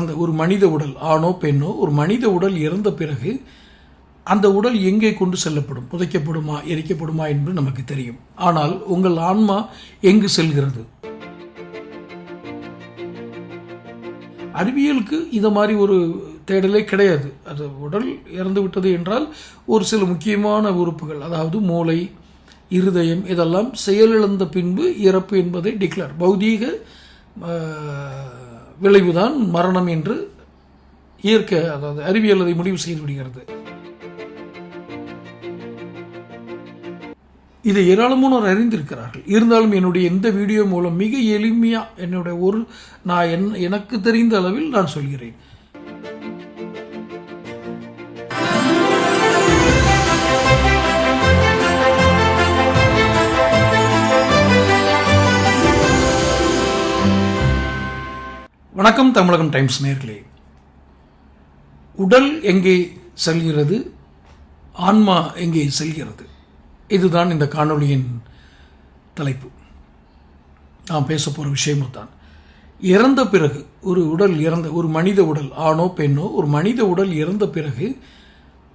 அந்த ஒரு மனித உடல் ஆணோ பெண்ணோ ஒரு மனித உடல் இறந்த பிறகு அந்த உடல் எங்கே கொண்டு செல்லப்படும்? புதைக்கப்படுமா எரிக்கப்படுமா என்று நமக்கு தெரியும். ஆனால் உங்கள் ஆன்மா எங்கு செல்கிறது? அறிவியலுக்கு இந்த மாதிரி ஒரு தேடலே கிடையாது. அது உடல் இறந்து விட்டது என்றால் ஒரு சில முக்கியமான உறுப்புகள் அதாவது மூளை இருதயம் இதெல்லாம் செயலிழந்த பின்பு இறப்பு என்பதை டிக்ளேர் பௌதீக விளைவுதான் மரணம் என்று இயற்கை அதாவது அறிவியல் அதை முடிவு செய்து விடுகிறது. இதை ஏராளமானோர் அறிந்திருக்கிறார்கள். இருந்தாலும் என்னுடைய இந்த வீடியோ மூலம் மிக எளிமையாக என்னுடைய ஒரு நான் என் எனக்கு தெரிந்த அளவில் நான் சொல்கிறேன். வணக்கம் தமிழகம் டைம்ஸ் நேர்களே. உடல் எங்கே செல்கிறது ஆன்மா எங்கே செல்கிறது? இதுதான் இந்த காணொளியின் தலைப்பு. நான் பேச போகிற விஷயமும் தான் இறந்த பிறகு ஒரு உடல் இறந்த ஒரு மனித உடல் ஆணோ பெண்ணோ ஒரு மனித உடல் இறந்த பிறகு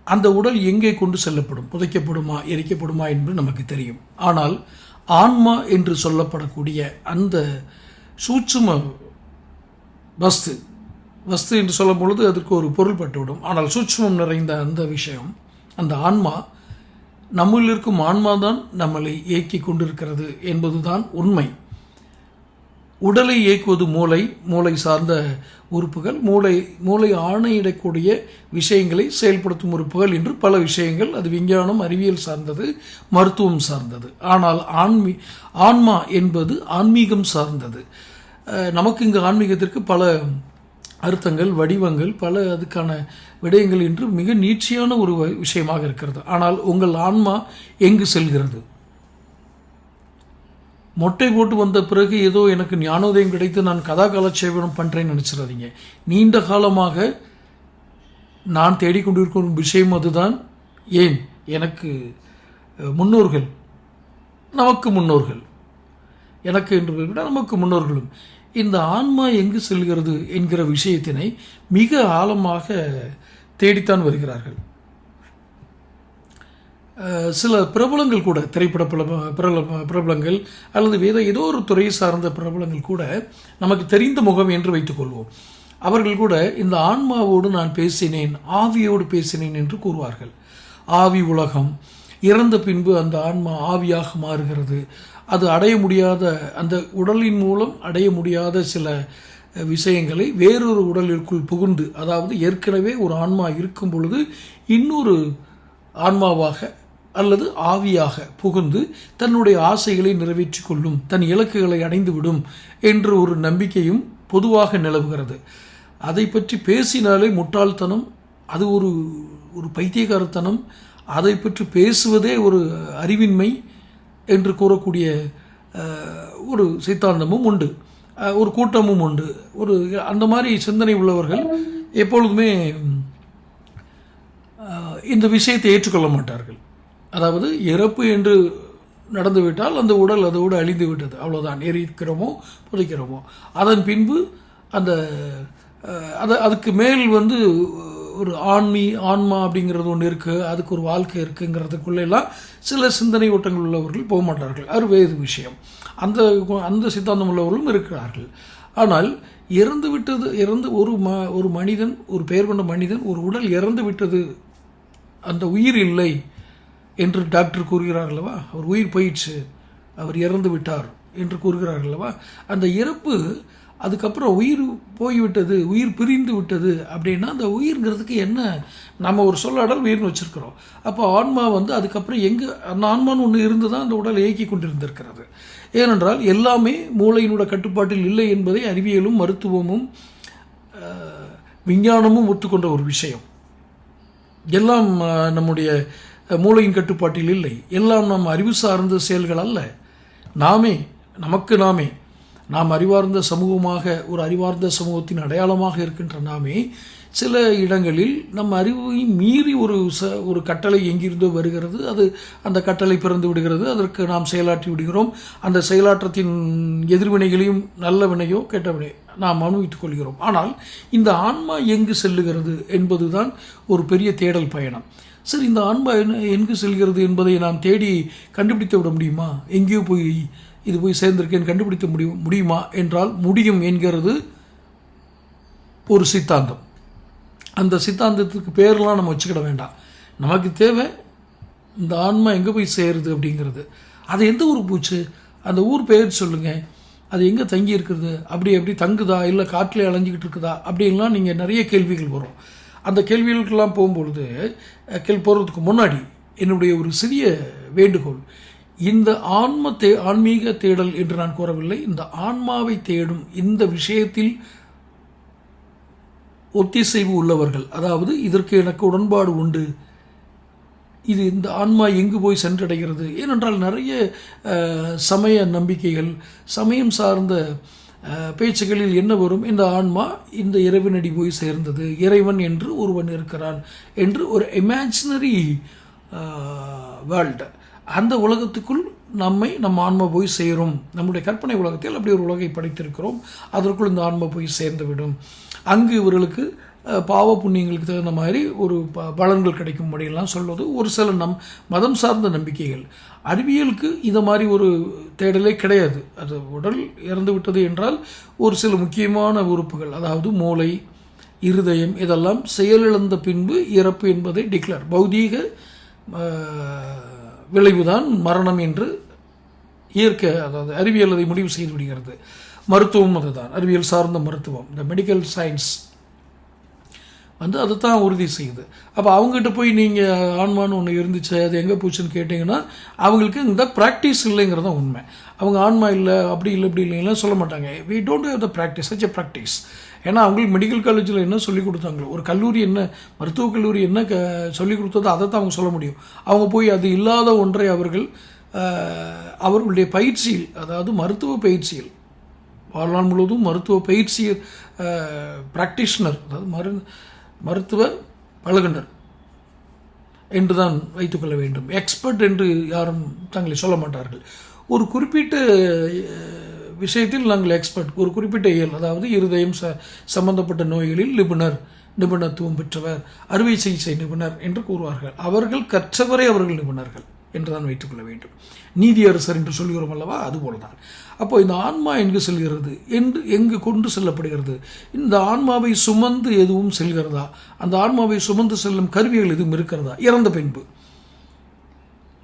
அந்த உடல் எங்கே கொண்டு செல்லப்படும்? புதைக்கப்படுமா எரிக்கப்படுமா என்று நமக்கு தெரியும். ஆனால் ஆன்மா என்று சொல்லப்படக்கூடிய அந்த சூட்சும வஸ்து. வஸ்து என்று சொல்லும் பொழுது அதற்கு ஒரு பொருள் பட்டுவிடும் ஆனால் சூட்சமம் நிறைந்த அந்த விஷயம் அந்த ஆன்மா நம்மில் இருக்கும் ஆன்மா தான் நம்மளை இயக்கி கொண்டிருக்கிறது என்பதுதான் உண்மை. உடலை இயக்குவது மூளை மூளை சார்ந்த உறுப்புகள் மூளை மூளை ஆணையிடக்கூடிய விஷயங்களை செயல்படுத்தும் உறுப்புகள் என்று பல விஷயங்கள் அது விஞ்ஞானம் அறிவியல் சார்ந்தது மருத்துவம் சார்ந்தது. ஆனால் ஆன்மீ ஆன்மா என்பது ஆன்மீகம் சார்ந்தது. நமக்கு இங்கு ஆன்மீகத்திற்கு பல அர்த்தங்கள் வடிவங்கள் பல அதுக்கான விடயங்கள் என்று மிக நீட்சியான ஒரு வ- விஷயமாக இருக்கிறது. ஆனால் உங்கள் ஆன்மா எங்கு செல்கிறது? மொட்டை போட்டு வந்த பிறகு ஏதோ எனக்கு ஞானோதயம் கிடைத்து நான் கதா காலட்சேபனம் பண்ணுறேன்னு நினச்சிடாதீங்க. நீண்ட காலமாக நான் தேடிக்கொண்டிருக்கும் விஷயம் அதுதான். ஏன்? எனக்கு முன்னோர்கள். நமக்கு முன்னோர்கள். எனக்கு என்று விட நமக்கு முன்னோர்களும். இந்த ஆன்மா எங்கு செல்கிறது என்கிற விஷயத்தினை மிக ஆழமாக தேடித்தான் வருகிறார்கள். சில பிரபலங்கள் கூட திரைப்பட பிரபல பிரபல- பிரபலங்கள் அல்லது வேத ஏதோ ஒரு துறையை சார்ந்த பிரபலங்கள் கூட நமக்கு தெரிந்த முகம் என்று வைத்துக்கொள்வோம் அவர்கள் கூட இந்த ஆன்மாவோடு நான் பேசினேன் ஆவியோடு பேசினேன் என்று கூறுவார்கள். ஆவி உலகம் இறந்த பின்பு அந்த ஆன்மா ஆவியாக மாறுகிறது. அது அடைய முடியாத அந்த உடலின் மூலம் அடைய முடியாத சில விஷயங்களை வேறொரு உடலிற்குள் புகுந்து அதாவது ஏற்கனவே ஒரு ஆன்மா இருக்கும் பொழுது இன்னொரு ஆன்மாவாக அல்லது ஆவியாக புகுந்து தன்னுடைய ஆசைகளை நிறைவேற்றி கொள்ளும் தன் இலக்குகளை அடைந்துவிடும் என்ற ஒரு நம்பிக்கையும் பொதுவாக நிலவுகிறது. அதை பற்றி பேசினாலே முட்டாள்தனம் அது ஒரு ஒரு பைத்தியகாரத்தனம் அதை பற்றி பேசுவதே ஒரு அறிவின்மை என்று கூறக்கூடிய ஒரு சித்தாந்தமும் உண்டு. ஒரு கூட்டமும் உண்டு. ஒரு அந்த மாதிரி சிந்தனை உள்ளவர்கள் எப்பொழுதுமே இந்த விஷயத்தை ஏற்றுக்கொள்ள மாட்டார்கள். அதாவது இறப்பு என்று நடந்துவிட்டால் அந்த உடல் அதோடு அழிந்து விட்டது. அவ்வளோதான் எரிக்கிறோமோ புதைக்கிறோமோ. அதன் பின்பு அந்த அது அதுக்கு மேல் வந்து ஒரு ஆன்மீ ஆன்மா அப்படிங்கிறது ஒன்று இருக்குது அதுக்கு ஒரு வாழ்க்கை இருக்குங்கிறதுக்குள்ளெல்லாம் சில சிந்தனை ஓட்டங்கள் உள்ளவர்கள் போக மாட்டார்கள். அது வேறு விஷயம். அந்த அந்த சித்தாந்தம் உள்ளவர்களும் இருக்கிறார்கள். ஆனால் இறந்து விட்டது இறந்து ஒரு ம ஒரு மனிதன் ஒரு பெயர் கொண்ட மனிதன் ஒரு உடல் இறந்து விட்டது அந்த உயிர் இல்லை என்று டாக்டர் கூறுகிறார் அல்லவா? அவர் உயிர் போயிடுச்சு அவர் இறந்து விட்டார் என்று கூறுகிறார் அல்லவா? அந்த இறப்பு அதுக்கப்புறம் உயிர் போய்விட்டது உயிர் பிரிந்து விட்டது அப்படின்னா அந்த உயிர்ங்கிறதுக்கு என்ன? நம்ம ஒரு சொல்லாடல் உயிர்னு வச்சுருக்கிறோம். அப்போ ஆன்மா வந்து அதுக்கப்புறம் எங்கே அந்த ஆன்மான்னு ஒன்று இருந்து தான் அந்த உடல் இயக்கி கொண்டிருந்திருக்கிறது. ஏனென்றால் எல்லாமே மூளையினோட கட்டுப்பாட்டில் இல்லை என்பதை அறிவியலும் மருத்துவமும் விஞ்ஞானமும் ஒத்துக்கொண்ட ஒரு விஷயம். எல்லாம் நம்முடைய மூளையின் கட்டுப்பாட்டில் இல்லை. எல்லாம் நம் அறிவு சார்ந்த செயல்கள் அல்ல. நாமே நமக்கு நாமே நாம் அறிவார்ந்த சமூகமாக ஒரு அறிவார்ந்த சமூகத்தின் அடையாளமாக இருக்கின்ற நாமே சில இடங்களில் நம் அறிவை மீறி ஒரு ச ஒரு கட்டளை எங்கிருந்தோ வருகிறது. அது அந்த கட்டளை பிறந்து விடுகிறது. அதற்கு நாம் செயலாற்றி விடுகிறோம். அந்த செயலாற்றத்தின் எதிர்வினைகளையும் நல்ல வினையோ கெட்ட வினையோ நாம் அனுபவித்துக் கொள்கிறோம். ஆனால் இந்த ஆன்மா எங்கு செல்லுகிறது என்பதுதான் ஒரு பெரிய தேடல் பயணம். சரி இந்த ஆன்மா என்ன எங்கு செல்கிறது என்பதை நாம் தேடி கண்டுபிடித்து விட முடியுமா? எங்கேயோ போய் இது போய் சேர்ந்திருக்கேன் கண்டுபிடிக்க முடியும் முடியுமா என்றால் முடியும் என்கிறது ஒரு சித்தாந்தம். அந்த சித்தாந்தத்துக்கு பேர்லாம் நம்ம வச்சுக்கிட வேண்டாம். நமக்கு தேவை இந்த ஆன்மா எங்கே போய் சேருது அப்படிங்கிறது. அது எந்த ஊருக்கு போச்சு? அந்த ஊர் பெயர் சொல்லுங்கள் அது எங்கே தங்கி இருக்கிறது அப்படி எப்படி தங்குதா? இல்லை காட்டில் அலைஞ்சிக்கிட்டு இருக்குதா? அப்படின்லாம் நீங்கள் நிறைய கேள்விகள் வரும். அந்த கேள்விகளுக்கெல்லாம் போகும்பொழுது கேள் போகிறதுக்கு முன்னாடி என்னுடைய ஒரு சிறிய வேண்டுகோள். இந்த ஆன்ம தே ஆன்மீக தேடல் என்று நான் கூறவில்லை இந்த ஆன்மாவை தேடும் இந்த விஷயத்தில் ஒத்திசைவு உள்ளவர்கள் அதாவது இதற்கு எனக்கு உடன்பாடு உண்டு. இது இந்த ஆன்மா எங்கு போய் சென்றடைகிறது? ஏனென்றால் நிறைய சமய நம்பிக்கைகள் சமயம் சார்ந்த பேச்சுகளில் என்ன வரும்? இந்த ஆன்மா இந்த இறைவனடி போய் சேர்ந்தது இறைவன் என்று ஒருவன் இருக்கிறான் என்று ஒரு இமேஜினரி வேர்ல்டு அந்த உலகத்துக்குள் நம்மை நம்ம ஆன்மா போய் சேரும். நம்முடைய கற்பனை உலகத்தில் அப்படி ஒரு உலகை படைத்திருக்கிறோம். அதற்குள் இந்த ஆன்மா போய் சேர்ந்துவிடும். அங்கு இவர்களுக்கு பாவ புண்ணியங்களுக்கு தகுந்த மாதிரி ஒரு ப பலன்கள் கிடைக்கும் கிடைக்கும்படியெல்லாம் சொல்வது ஒரு சில நம் மதம் சார்ந்த நம்பிக்கைகள். அறிவியலுக்கு இந்த மாதிரி ஒரு தேடலே கிடையாது. அது உடல் இறந்து விட்டது என்றால் ஒரு சில முக்கியமான உறுப்புகள் அதாவது மூளை இருதயம் இதெல்லாம் செயலிழந்த பின்பு இறப்பு என்பதை டிக்ளேர் பௌதீக விளைவுதான் மரணம் என்று இயற்கை அதாவது அறிவியல் அதை முடிவு செய்து விடுகிறது. மருத்துவம் அதுதான். அறிவியல் சார்ந்த மருத்துவம். இந்த மெடிக்கல் சயின்ஸ் வந்து அதை தான் உறுதி செய்யுது. அப்போ அவங்ககிட்ட போய் நீங்கள் ஆன்மான்னு ஒன்று இருந்துச்சு அது எங்கே போச்சுன்னு கேட்டிங்கன்னா அவங்களுக்கு இந்த ப்ராக்டிஸ் இல்லைங்கிறது தான் உண்மை. அவங்க ஆன்மா இல்லை அப்படி இல்லை இப்படி இல்லைங்கலாம் சொல்ல மாட்டாங்க. We don't have the practice such a practice ஏன்னா அவங்களுக்கு மெடிக்கல் காலேஜில் என்ன சொல்லி கொடுத்தாங்களோ ஒரு கல்லூரி என்ன மருத்துவக் கல்லூரி என்ன க சொல்லி கொடுத்ததோ அதை தான் அவங்க சொல்ல முடியும். அவங்க போய் அது இல்லாத ஒன்றை அவர்கள் அவர்களுடைய பயிற்சியில் அதாவது மருத்துவ பயிற்சியில் வாழ்நாள் முழுவதும் மருத்துவ பயிற்சி ப்ராக்டிஷனர் அதாவது மரு மருத்துவ பழகுனர் என்று தான் வைத்துக்கொள்ள வேண்டும். எக்ஸ்பர்ட் என்று யாரும் தங்களை சொல்ல மாட்டார்கள். ஒரு குறிப்பிட்ட விஷயத்தில் நாங்கள் எக்ஸ்பர்ட் ஒரு குறிப்பிட்ட இயல் அதாவது இருதயம் ச சம்பந்தப்பட்ட நோய்களில் நிபுணர் நிபுணத்துவம் பெற்றவர் அறுவை சிகிச்சை நிபுணர் என்று கூறுவார்கள். அவர்கள் கற்றவரை அவர்கள் நிபுணர்கள். என்று தான் வைத்துக்கொள்ள வேண்டும். நீதியரசர் என்று சொல்கிறோம் அல்லவா? அதுபோல தான் அப்போ இந்த ஆன்மா எங்கு செல்கிறது? என்று எங்கு கொண்டு செல்லப்படுகிறது? இந்த ஆன்மாவை சுமந்து எதுவும் செல்கிறதா? அந்த ஆன்மாவை சுமந்து செல்லும் கருவிகள் எதுவும் இருக்கிறதா? இறந்த பின்பு.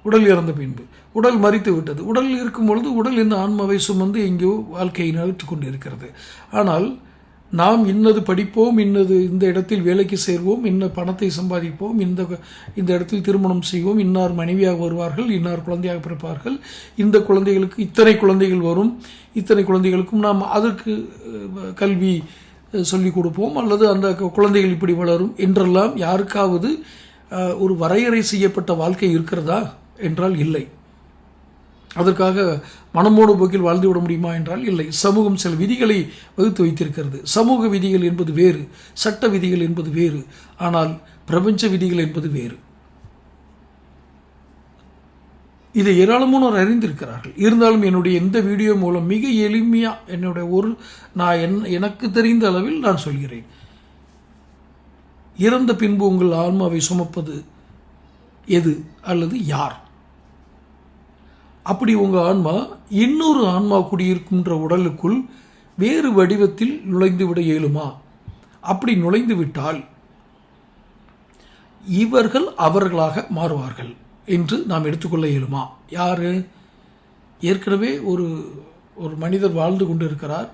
உடல் இறந்த பின்பு. உடல் மறித்து விட்டது. உடல் இருக்கும் பொழுது உடல் இந்த ஆன்மாவை சுமந்து எங்கேயோ வாழ்க்கையை நகர்த்து கொண்டு இருக்கிறது ஆனால் நாம் இன்னது படிப்போம் இன்னது இந்த இடத்தில் வேலைக்கு சேர்வோம் இன்ன பணத்தை சம்பாதிப்போம் இந்த இந்த இடத்தில் திருமணம் செய்வோம் இன்னார் மனைவியாக வருவார்கள் இன்னார் குழந்தையாக பிறப்பார்கள். இந்த குழந்தைகளுக்கு இத்தனை குழந்தைகள் வரும் இத்தனை குழந்தைகளுக்கும் நாம் அதற்கு கல்வி சொல்லிக் கொடுப்போம் அல்லது அந்த குழந்தைகள் இப்படி வளரும் என்றெல்லாம் யாருக்காவது ஒரு வரையறை செய்யப்பட்ட வாழ்க்கை இருக்கிறதா? என்றால் இல்லை. அதற்காக மனமோடு போக்கில் வாழ்ந்து விட முடியுமா என்றால் இல்லை. சமூகம் சில விதிகளை வகுத்து வைத்திருக்கிறது. சமூக விதிகள் என்பது வேறு சட்ட விதிகள் என்பது வேறு ஆனால் பிரபஞ்ச விதிகள் என்பது வேறு. இதை ஏராளமானோர் அறிந்திருக்கிறார்கள். இருந்தாலும் என்னுடைய இந்த வீடியோ மூலம் மிக எளிமையாக என்னுடைய ஒரு நான் என் எனக்கு தெரிந்த அளவில் நான் சொல்கிறேன். இறந்த பின்பு உங்கள் ஆன்மாவை சுமப்பது எது அல்லது யார்? அப்படி உங்கள் ஆன்மா இன்னொரு ஆன்மா குடியிருக்கின்ற உடலுக்குள் வேறு வடிவத்தில் நுழைந்து விட இயலுமா? அப்படி நுழைந்து விட்டால் இவர்கள் அவர்களாக மாறுவார்கள் என்று நாம் எடுத்துக்கொள்ள இயலுமா? யார்? ஏற்கனவே ஒரு ஒரு மனிதர் வாழ்ந்து கொண்டிருக்கிறார்.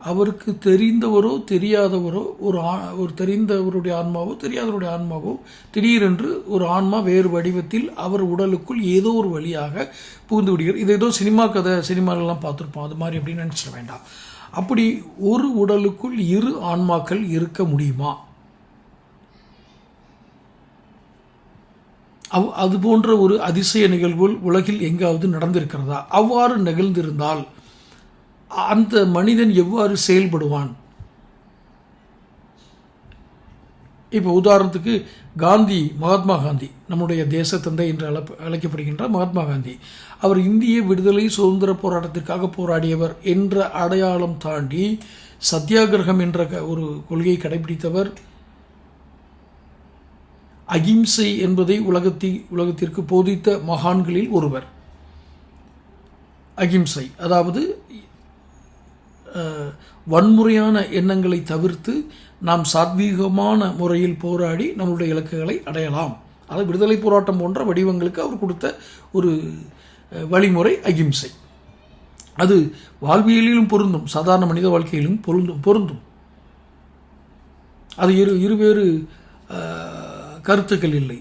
அவருக்கு தெரிந்தவரோ தெரியாதவரோ ஒரு ஆ- ஒரு தெரிந்தவருடைய ஆன்மாவோ தெரியாதவருடைய ஆன்மாவோ திடீரென்று ஒரு ஆன்மா வேறு வடிவத்தில் அவர் உடலுக்குள் ஏதோ ஒரு வழியாக புகுந்து விடுகிறார். இது ஏதோ சினிமா கதை சினிமாலெல்லாம் பார்த்துருப்போம். அது மாதிரி அப்படின்னு நினச்சிட வேண்டாம். அப்படி ஒரு உடலுக்குள் இரு ஆன்மாக்கள் இருக்க முடியுமா? அவ் அது போன்ற ஒரு அதிசய நிகழ்வுகள் உலகில் எங்காவது நடந்திருக்கிறதா? அவ்வாறு நிகழ்ந்திருந்தால் அந்த மனிதன் எவ்வாறு செயல்படுவான்? இப்போ உதாரணத்துக்கு காந்தி மகாத்மா காந்தி நம்முடைய தேசத்தந்தை என்று அழைப்ப அழைக்கப்படுகின்ற மகாத்மா காந்தி. அவர் இந்திய விடுதலை சுதந்திர போராட்டத்திற்காக போராடியவர் என்ற அடையாளம் தாண்டி சத்தியாகிரகம் என்ற க- ஒரு கொள்கையை கடைபிடித்தவர். அகிம்சை என்பதை உலகத்தி உலகத்திற்கு போதித்த மகான்களில் ஒருவர். அகிம்சை அதாவது வன்முறையான எண்ணங்களை தவிர்த்து நாம் சாத்வீகமான முறையில் போராடி நம்முடைய இலக்குகளை அடையலாம். அது விடுதலை போராட்டம் போன்ற வடிவங்களுக்கு அவர் கொடுத்த ஒரு வழிமுறை அகிம்சை. அது வாழ்வியலிலும் பொருந்தும். சாதாரண மனித வாழ்க்கையிலும் பொருந்தும் பொருந்தும். அது இரு இருவேறு கருத்துக்கள் இல்லை.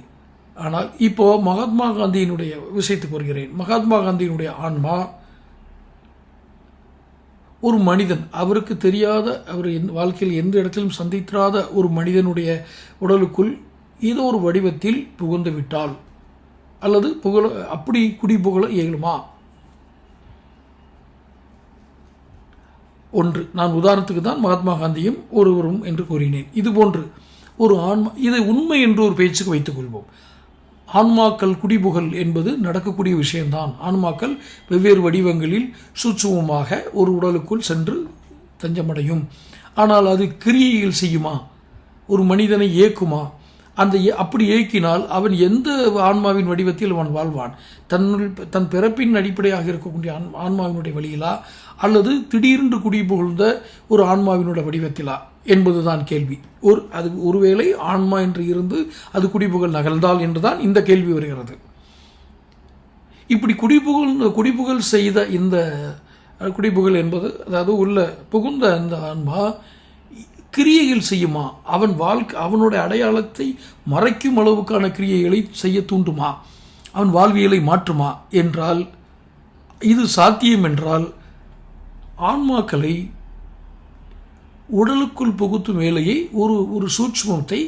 ஆனால் இப்போ மகாத்மா காந்தியினுடைய விஷயத்துக்கு வருகிறேன். மகாத்மா காந்தியினுடைய ஆன்மா ஒரு மனிதன். அவருக்கு தெரியாத அவர் என் வாழ்க்கையில் எந்த இடத்திலும் சந்தித்திராத ஒரு மனிதனுடைய உடலுக்குள் ஏதோ ஒரு வடிவத்தில் புகுந்து விட்டால் அல்லது புகழ அப்படி குடி புகழ இயலுமா? ஒன்று. நான் உதாரணத்துக்கு தான் மகாத்மா காந்தியும் ஒருவரும் என்று கூறினேன். இது போன்று ஒரு ஆன்மா இதை உண்மை என்று ஒரு பேச்சுக்கு வைத்துக் கொள்வோம். ஆன்மாக்கள் குடிபுகல் என்பது நடக்கக்கூடிய விஷயம்தான். ஆன்மாக்கள் வெவ்வேறு வடிவங்களில் சூட்சுமமாக ஒரு உடலுக்குள் சென்று தஞ்சமடையும். ஆனால் அது கிரியையில் செய்யுமா? ஒரு மனிதனை ஏக்குமா? அந்த அப்படி ஏக்கினால் அவன் எந்த ஆன்மாவின் வடிவத்தில் அவன் வாழ்வான்? தன்னுள் தன் பிறப்பின் அடிப்படையாக இருக்கக்கூடிய ஆன் ஆன்மாவினுடைய வழியிலா? அல்லது திடீரென்று குடி புகழ்ந்த ஒரு ஆன்மாவினோட வடிவத்திலா என்பதுதான் கேள்வி. ஒரு அது ஒருவேளை ஆன்மா என்று இருந்து அது குடிபுகழ் நகழ்ந்தால் என்றுதான் இந்த கேள்வி வருகிறது. இப்படி குடிபுகழ் குடிபுகழ் செய்த இந்த குடிபுகழ் என்பது அதாவது உள்ள புகுந்த அந்த ஆன்மா கிரியைகள் செய்யுமா? அவன் வாழ்க்கை அவனுடைய அடையாளத்தை மறைக்கும் அளவுக்கான கிரியைகளை செய்ய தூண்டுமா? அவன் வாழ்வியலை மாற்றுமா? என்றால் இது சாத்தியம் என்றால் ஆன்மாக்களை உடலுக்குள் புகுத்தும் வேலையை ஒரு ஒரு சூட்சுமத்தை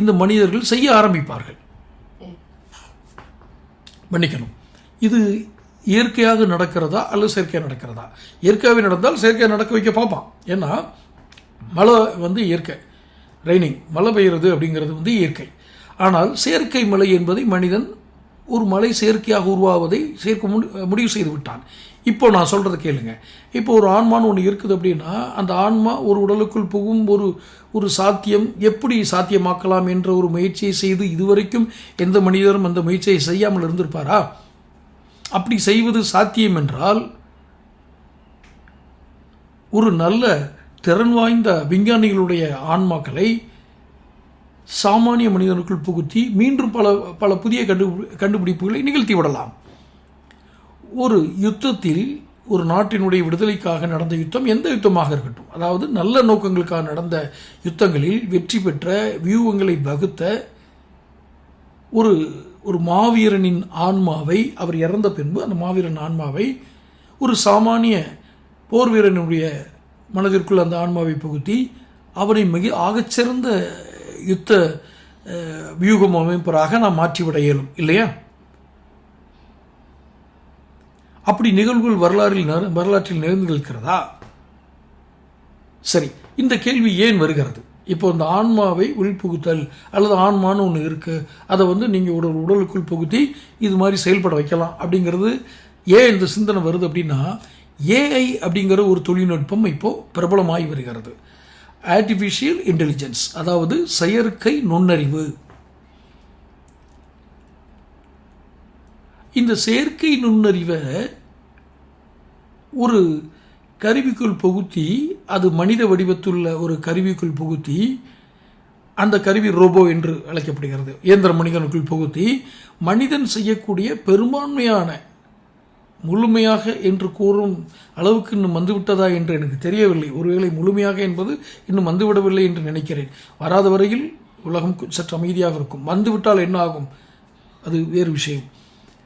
இந்த மனிதர்கள் செய்ய ஆரம்பிப்பார்கள். மன்னிக்கணும். இது இயற்கையாக நடக்கிறதா அல்லது செயற்கையாக நடக்கிறதா? இயற்கையாகவே நடந்தால் செயற்கையாக நடக்க வைக்க பார்ப்பான். ஏன்னா மழை வந்து இயற்கை. ரெய்னிங் மழை பெய்யுறது அப்படிங்கிறது வந்து இயற்கை. ஆனால் செயற்கை மழை என்பதை மனிதன் ஒரு மலை செயற்கையாக உருவாவதை சேர்க்க முடிவு செய்து விட்டான். இப்போ நான் சொல்கிறத கேளுங்க. இப்போ ஒரு ஆன்மான்னு ஒன்று இருக்குது அப்படின்னா அந்த ஆன்மா ஒரு உடலுக்குள் புகும் ஒரு ஒரு சாத்தியம் எப்படி சாத்தியமாக்கலாம் என்ற ஒரு முயற்சியை செய்து இதுவரைக்கும் எந்த மனிதரும் அந்த முயற்சியை செய்யாமல் இருந்திருப்பாரா? அப்படி செய்வது சாத்தியம் என்றால் ஒரு நல்ல திறன் வாய்ந்த விஞ்ஞானிகளுடைய ஆன்மாக்களை சாமானிய மனிதனுக்குள் புகுத்தி மீண்டும் பல பல புதிய கண்டு கண்டுபிடிப்புகளை நிகழ்த்தி விடலாம். ஒரு யுத்தத்தில் ஒரு நாட்டினுடைய விடுதலைக்காக நடந்த யுத்தம் எந்த யுத்தமாக இருக்கட்டும். அதாவது நல்ல நோக்கங்களுக்காக நடந்த யுத்தங்களில் வெற்றி பெற்ற வியூகங்களை வகுத்த ஒரு ஒரு மாவீரனின் ஆன்மாவை அவர் இறந்த பின்பு அந்த மாவீரன் ஆன்மாவை ஒரு சாமானிய போர் வீரனுடைய மனதிற்குள் அந்த ஆன்மாவை புகுத்தி அவரை மிக ஆகச்சிறந்த யுத்த வியூகம் அமைப்பராக நாம் மாற்றிவிட இயலும். இல்லையா? அப்படி நிகழ்வுகள் வரலாறில் நட- வரலாற்றில் நிகழ்ந்திருக்கிறதா சரி இந்த கேள்வி ஏன் வருகிறது? இப்போ இந்த ஆன்மாவை உள்புகுத்தல் அல்லது ஆன்மான்னு ஒன்று இருக்குது அதை வந்து நீங்கள் ஒரு உடலுக்குள் புகுத்தி இது மாதிரி செயல்பட வைக்கலாம் அப்படிங்கிறது ஏன் இந்த சிந்தனை வருது அப்படின்னா ஏஐ அப்படிங்கிற ஒரு தொழில்நுட்பம் இப்போது பிரபலமாகி வருகிறது. ஆர்டிஃபிஷியல் இன்டெலிஜென்ஸ் அதாவது செயற்கை நுண்ணறிவு. இந்த செயற்கை நுண்ணறிவை ஒரு கருவிக்குள் புகுத்தி அது மனித வடிவத்துள்ள ஒரு கருவிக்குள் புகுத்தி அந்த கருவி ரோபோ என்று அழைக்கப்படுகிறது. இயந்திர மனிதனுக்குள் புகுத்தி மனிதன் செய்யக்கூடிய பெரும்பான்மையான முழுமையாக என்று கூறும் அளவுக்கு இன்னும் வந்துவிட்டதா என்று எனக்கு தெரியவில்லை. ஒருவேளை முழுமையாக என்பது இன்னும் வந்துவிடவில்லை என்று நினைக்கிறேன். வராத வரையில் உலகம் சற்று அமைதியாக இருக்கும். வந்துவிட்டால் என்ன ஆகும்? அது வேறு விஷயம்.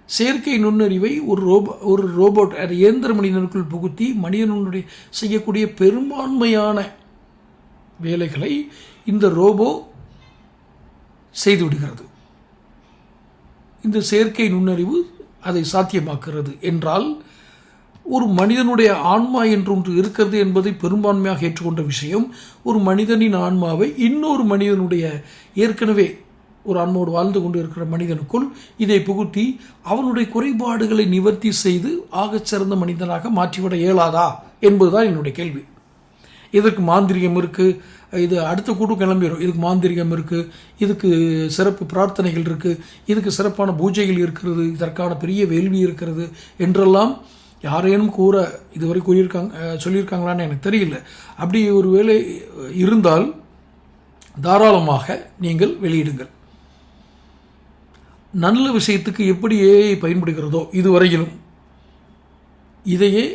செயற்கை நுண்ணறிவை ஒரு ரோபோ ஒரு ரோபோட் அது இயந்திர மனிதனுக்குள் புகுத்தி மனிதனுடைய செய்யக்கூடிய பெரும்பான்மையான வேலைகளை இந்த ரோபோ செய்துவிடுகிறது இந்த செயற்கை நுண்ணறிவு அதை சாத்தியமாக்குகிறது என்றால் ஒரு மனிதனுடைய ஆன்மா என்று ஒன்று இருக்கிறது என்பதை பெரும்பான்மையாக ஏற்றுக்கொண்ட விஷயம் ஒரு மனிதனின் ஆன்மாவை இன்னொரு மனிதனுடைய ஏற்கனவே ஒரு அன்போடு வாழ்ந்து கொண்டு இருக்கிற மனிதனுக்குள் இதை புகுத்தி அவனுடைய குறைபாடுகளை நிவர்த்தி செய்து ஆகச் சிறந்த மனிதனாக மாற்றிவிட இயலாதா என்பதுதான் என்னுடைய கேள்வி. இதற்கு மாந்திரிகம் இருக்குது இது அடுத்த கூட்டம் கிளம்பிடும் இதுக்கு மாந்திரிகம் இருக்குது இதுக்கு சிறப்பு பிரார்த்தனைகள் இருக்குது இதுக்கு சிறப்பான பூஜைகள் இருக்கிறது. இதற்கான பெரிய வேள்வி இருக்கிறது என்றெல்லாம் யாரேனும் கூற இதுவரை கூறியிருக்காங்க சொல்லியிருக்காங்களான்னு எனக்கு தெரியல. அப்படி ஒரு வேலை இருந்தால் தாராளமாக நீங்கள் வெளியிடுங்கள். நல்ல விஷயத்துக்கு எப்படி ஏஐ பயன்படுகிறதோ இதுவரையிலும் இதையே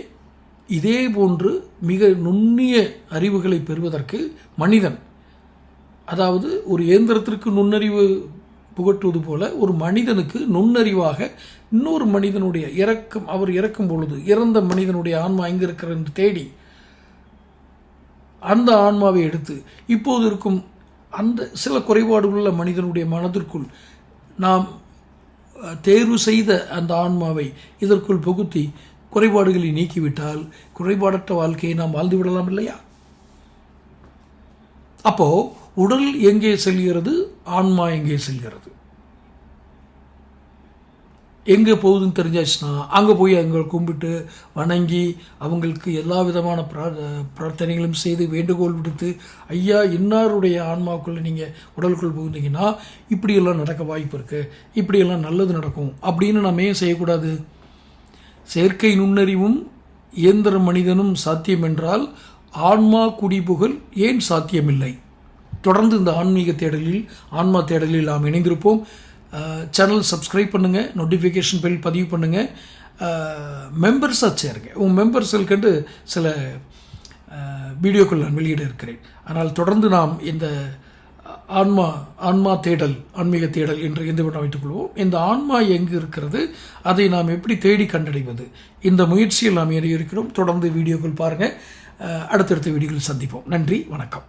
இதே போன்று மிக நுண்ணிய அறிவுகளை பெறுவதற்கு மனிதன் அதாவது ஒரு இயந்திரத்திற்கு நுண்ணறிவு புகட்டுவது போல ஒரு மனிதனுக்கு நுண்ணறிவாக இன்னொரு மனிதனுடைய இறக்கம் அவர் இறக்கும் பொழுது இறந்த மனிதனுடைய ஆன்மா எங்கே இருக்கிற என்று தேடி அந்த ஆன்மாவை எடுத்து இப்போது இருக்கும் அந்த சில குறைபாடுகளுள்ள மனிதனுடைய மனதிற்குள் நாம் தேர்வு செய்த அந்த ஆன்மாவை இதற்குள் புகுத்தி குறைபாடுகளை நீக்கிவிட்டால் குறைபாடற்ற வாழ்க்கையை நாம் வாழ்ந்து விடலாம் இல்லையா? அப்போ உடல் எங்கே செல்கிறது? ஆன்மா எங்கே செல்கிறது? எங்கே போகுதுன்னு தெரிஞ்சாச்சுன்னா அங்கே போய் அங்கே கும்பிட்டு வணங்கி அவங்களுக்கு எல்லா விதமான பிரார் பிரார்த்தனைகளும் செய்து வேண்டுகோள் விடுத்து ஐயா இன்னாருடைய ஆன்மாவுக்குள்ளே நீங்கள் உடலுக்குள் புகுந்தீங்கன்னா இப்படியெல்லாம் நடக்க வாய்ப்பு இருக்குது இப்படியெல்லாம் நல்லது நடக்கும். அப்படின்னு நம்ம ஏன் செய்யக்கூடாது? செயற்கை நுண்ணறிவும் இயந்திர மனிதனும் சாத்தியம் என்றால் ஆன்மா குடிபுகழ் ஏன் சாத்தியமில்லை? தொடர்ந்து இந்த ஆன்மீக தேடலில் ஆன்மா தேடலில் நாம் இணைந்திருப்போம். சேனல் சப்ஸ்கிரைப் பண்ணுங்கள் நோட்டிஃபிகேஷன் பெல் பதிவு பண்ணுங்கள் மெம்பர்ஸாக சேருங்க. உங்கள் மெம்பர்ஸ்களுக்கு சில வீடியோக்கள் நான் வெளியிட இருக்கிறேன். ஆனால் தொடர்ந்து நாம் இந்த ஆன்மா ஆன்மா தேடல் ஆன்மீக தேடல் என்று எந்த விடம் வைத்துக் கொள்வோம். இந்த ஆன்மா எங்கு இருக்கிறது அதை நாம் எப்படி தேடி கண்டடைவது? இந்த முயற்சியில் நாம் ஏறி இருக்கிறோம். தொடர்ந்து வீடியோக்கள் பாருங்கள் அடுத்தடுத்த வீடியோக்கள் சந்திப்போம். நன்றி வணக்கம்.